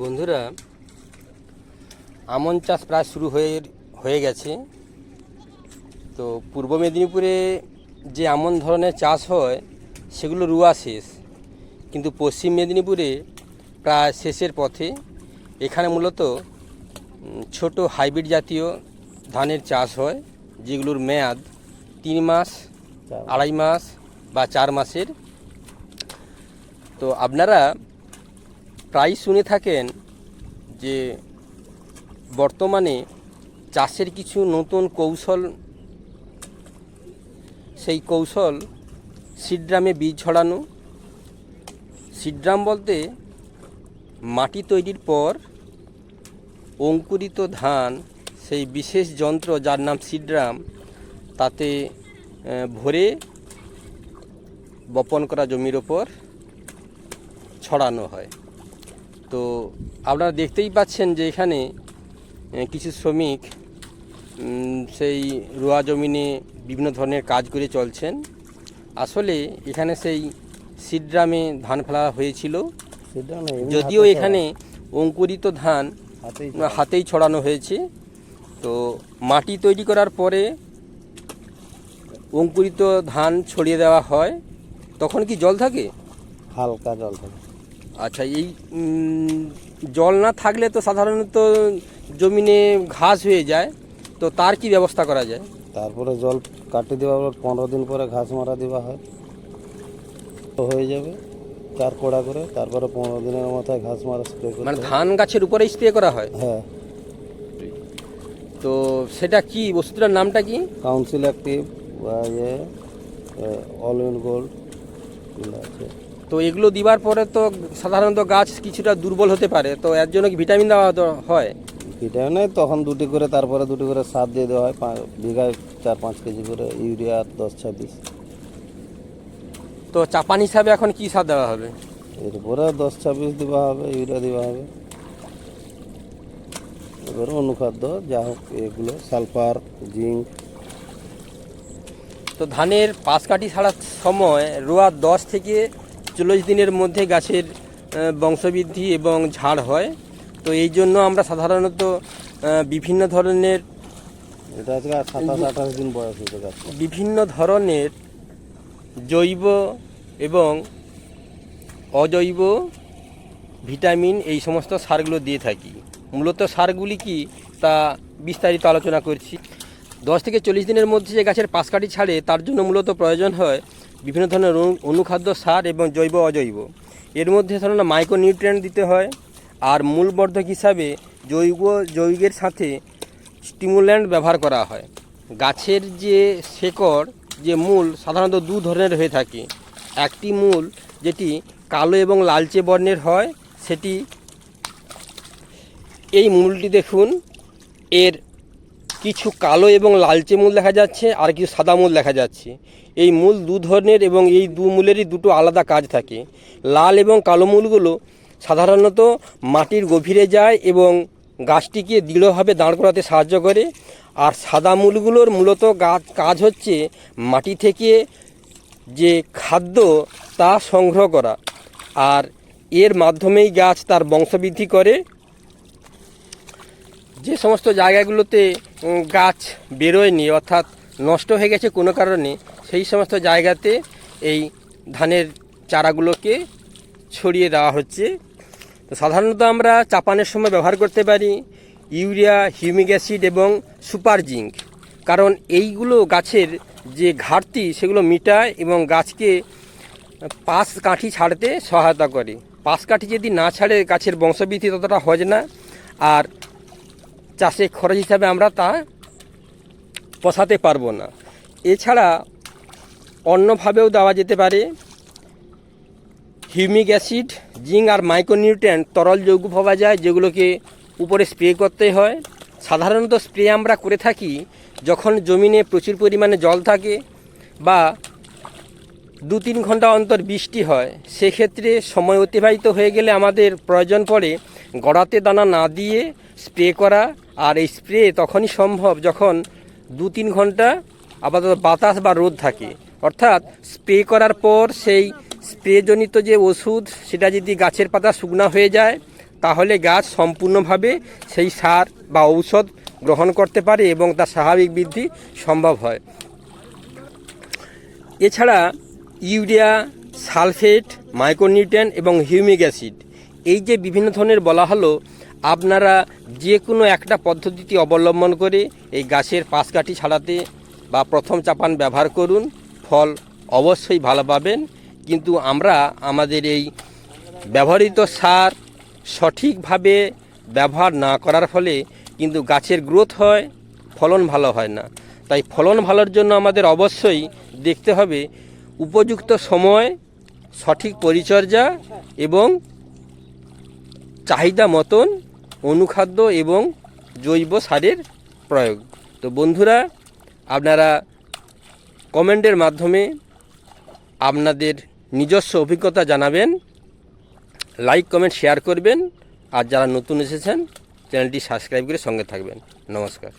বন্ধুরা আমন চাষ প্রায় শুরু হয়ে হয়ে গেছে। তো পূর্ব মেদিনীপুরে যে আমন ধরনের চাষ হয় সেগুলো রুয়া শেষ। কিন্তু পশ্চিম মেদিনীপুরে প্রায় শেষের পথে এখানে মূলত ছোট হাইব্রিড জাতীয় ধানের চাষ হয় যেগুলোর মেয়াদ তিন মাস। আড়াই মাস বা চার মাসের। তো আপনারা প্রায় শুনে থাকেন যে বর্তমানে চাষের কিছু নতুন কৌশল, সেই কৌশল সিড্রামে বীজ ছড়ানো সিড্রাম বলতে মাটি তৈরির পর অঙ্কুরিত ধান, সেই বিশেষ যন্ত্র যার নাম সিড্রাম, তাতে ভরে বপন করা জমির ওপর ছড়ানো হয়। তো আপনারা দেখতেই পাচ্ছেন যে এখানে কিছু শ্রমিক সেই রোয়া জমিনে বিভিন্ন ধরনের কাজ করে চলছেন। আসলে এখানে সেই সিড্রামে ধান ফেলা হয়েছিল। যদিও এখানে অঙ্কুরিত ধান হাতেই ছড়ানো হয়েছে। তো মাটি তৈরি করার পরে অঙ্কুরিত ধান ছড়িয়ে দেওয়া হয়। তখন কি জল থাকে? হালকা জল থাকে। আচ্ছা এই জল না থাকলে তো সাধারণত জমিনে ঘাস হয়ে যায় তো তার কি ব্যবস্থা করা যায়? তারপরে জল কাটি দেওয়ার পর পনেরো দিন পরে ঘাস মারা দেওয়া হয়। তো হয়ে যাবে চার কোড়া করে তারপরে পনেরো দিনের মাথায় ঘাস মারা স্প্রে করে মানে ধান গাছের উপরে স্প্রে করা হয়? হ্যাঁ। তো সেটা কি বস্তুটার নামটা কি? কাউন্সিল অ্যাক্টিভ বা ইয়ে অল ইন গোল্ড আছে। তো এগুলো দিবার পরে তো সাধারণত গাছ কিছুটা দুর্বল হতে পারে তো এর জন্য কি ভিটামিন দেওয়া হয়? ভিটামিন তখন দুটি করে তারপরে দুটি করে সার দিয়ে দেওয়া হয় বিঘায় চার পাঁচ কেজি করে ইউরিয়া দশ ছাব্বিশ তো চাপান হিসাবে এখন কি সার দেওয়া হবে? এরপরে দশ ছাব্বিশ দেওয়া হবে ইউরিয়া দেওয়া হবে। এবারে অনুখাদ্য যা হোক এগুলো সালফার জিঙ্ক। তো ধানের পাশ কাটি ছাড়ার সময় রোয়া দশ থেকে চল্লিশ দিনের মধ্যে গাছের বংশবৃদ্ধি এবং ঝাড় হয়। তো এই জন্য আমরা সাধারণত বিভিন্ন ধরনের বিভিন্ন ধরনের জৈব এবং অজৈব ভিটামিন এই সমস্ত সারগুলো দিয়ে থাকি। মূলত সারগুলি কি তা বিস্তারিত আলোচনা করছি। দশ থেকে চল্লিশ দিনের মধ্যে যে গাছের পাশ কাটি ছাড়ে তার জন্য মূলত প্রয়োজন হয় বিভিন্ন ধরনের অনুখাদ্য সার এবং জৈব অজৈব। এর মধ্যে ধরুন মাইক্রো নিউট্রিয়েন্ট দিতে হয় আর মূলবর্ধক হিসাবে জৈব যৌগের সাথে স্টিমুল্যান্ট ব্যবহার করা হয়। গাছের যে শেকড়, যে মূল সাধারণত দু ধরনের হয়ে থাকে। একটি মূল যেটি কালো এবং লালচে বর্ণের হয়, সেটি এই মূলটি দেখুন, এর কিছু কালো এবং লালচে মূল দেখা যাচ্ছে আর কিছু সাদা মূল দেখা যাচ্ছে। এই মূল দু ধরনের এবং এই দু মূলেরই দুটো আলাদা কাজ থাকে। লাল এবং কালো মূলগুলো সাধারণত মাটির গভীরে যায় এবং গাছটিকে দৃঢ়ভাবে দাঁড় করাতে সাহায্য করে। আর সাদা মূলগুলোর মূলত গাছ কাজ হচ্ছে মাটি থেকে যে খাদ্য তা সংগ্রহ করা। আর এর মাধ্যমেই গাছ তার বংশবৃদ্ধি করে। যে সমস্ত জায়গাগুলোতে গাছ বেরোয়নি অর্থাৎ নষ্ট হয়ে গেছে কোনো কারণে, সেই সমস্ত জায়গাতে এই ধানের চারাগুলোকে ছড়িয়ে দেওয়া হচ্ছে। তো সাধারণত আমরা চাপানের সময় ব্যবহার করতে পারি ইউরিয়া, হিউমিক অ্যাসিড এবং সুপার জিঙ্ক। কারণ এইগুলো গাছের যে ঘাটতি, সেগুলো মিটায় এবং গাছকে পাশ কাঠি ছাড়তে সহায়তা করে। পাশ কাঠি যদি না ছাড়ে, গাছের বংশবৃদ্ধি ততটা হয় না। আর চাষে খরচ হিসাবে আমরা তা পোষাতে পারব না। এছাড়া অন্যভাবেও দেওয়া যেতে পারে, হিউমিক অ্যাসিড, জিঙ্ক আর মাইক্রোনিউট্রিয়েন্ট তরল যৌগ পাওয়া যায়, যেগুলোকে উপরে স্প্রে করতে হয়। সাধারণত স্প্রে আমরা করে থাকি যখন জমিনে প্রচুর পরিমাণে জল থাকে বা দু তিন ঘণ্টা অন্তর বৃষ্টি হয়। সেক্ষেত্রে সময় অতিবাহিত হয়ে গেলে আমাদের প্রয়োজন পড়ে গড়াতে দানা না দিয়ে স্প্রে করা আর এই স্প্রে তখনই সম্ভব যখন দু তিন ঘণ্টা আপাতত বাতাস বা রোদ থাকে। অর্থাৎ স্প্রে করার পর সেই স্প্রেজনিত যে ওষুধ, সেটা যদি গাছের পাতা শুকনা হয়ে যায়, তাহলে গাছ সম্পূর্ণভাবে সেই সার বা ঔষধ গ্রহণ করতে পারে এবং তার স্বাভাবিক বৃদ্ধি সম্ভব হয়। এছাড়া ইউরিয়া, সালফেট, মাইক্রোনিউট্রিয়েন্ট এবং হিউমিক অ্যাসিড, এই যে বিভিন্ন ধরনের বলা হলো আপনারা যে কোনো একটা পদ্ধতিটি অবলম্বন করে এই গাছের পাশকাঠি ছাড়াতে বা প্রথম চাপান ব্যবহার করুন, ফল অবশ্যই ভালো পাবেন। কিন্তু আমরা আমাদের এই ব্যবহৃত সার সঠিকভাবে ব্যবহার না করার ফলে কিন্তু গাছের গ্রোথ হয়, ফলন ভালো হয় না। তাই ফলন ভালোর জন্য আমাদের অবশ্যই দেখতে হবে উপযুক্ত সময়, সঠিক পরিচর্যা এবং চাহিদা মতন অনুখাদ্য এবং জৈব সারের প্রয়োগ। তো বন্ধুরা, আপনারা কমেন্টের মাধ্যমে আপনাদের নিজস্ব অভিজ্ঞতা জানাবেন, লাইক, কমেন্ট, শেয়ার করবেন, আর যারা নতুন এসেছেন, চ্যানেলটি সাবস্ক্রাইব করে সঙ্গে থাকবেন। নমস্কার।